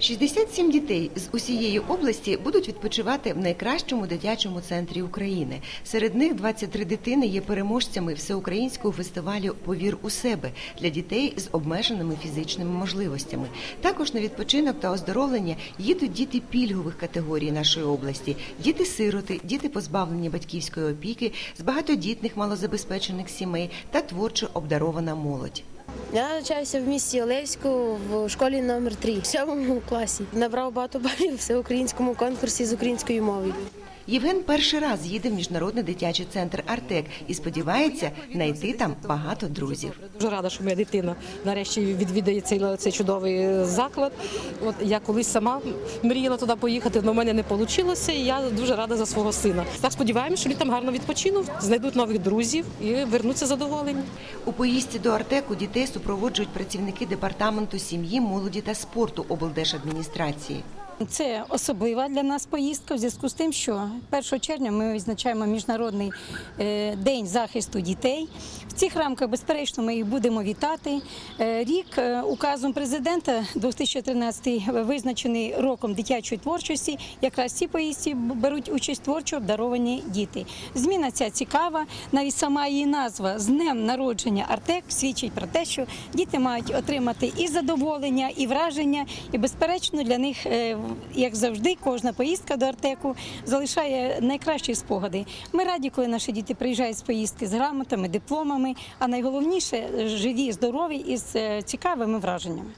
67 дітей з усієї області будуть відпочивати в найкращому дитячому центрі України. Серед них 23 дитини є переможцями всеукраїнського фестивалю Повір у себе для дітей з обмеженими фізичними можливостями. Також на відпочинок та оздоровлення їдуть діти пільгових категорій нашої області: діти-сироти, діти позбавлені батьківської опіки, з багатодітних малозабезпечених сімей та творчо обдарована молодь. Я навчаюся в місті Олевську в школі номер 3 в сьомому класі. Набрав багато балів в всеукраїнському конкурсі з української мови. Євген перший раз їде в міжнародний дитячий центр Артек і сподівається знайти там багато друзів. Дуже рада, що моя дитина нарешті відвідає цей, цей чудовий заклад. От я колись сама мріяла туди поїхати, але в мене не вийшло. І я дуже рада за свого сина. Так сподіваємося, що він там гарно відпочинув, знайдуть нових друзів і вернуться задоволені. У поїздці до Артеку дітей супроводжують працівники департаменту сім'ї, молоді та спорту облдержадміністрації. Це особлива для нас поїздка в зв'язку з тим, що 1 червня ми відзначаємо міжнародний е, день захисту дітей. В цих рамках, безперечно, ми їх будемо вітати. Е, Рік е, указом президента 2013 визначений роком дитячої творчості. Якраз в цій поїздці беруть участь творчо обдаровані діти. Зміна ця цікава. Навіть сама її назва з днем народження Артек свідчить про те, що діти мають отримати і задоволення, і враження, і безперечно для них, як завжди, кожна поїздка до Артеку залишає найкращі спогади. Ми раді, коли наші діти приїжджають з поїздки з грамотами, дипломами, а найголовніше живі, здорові і з е, цікавими враженнями.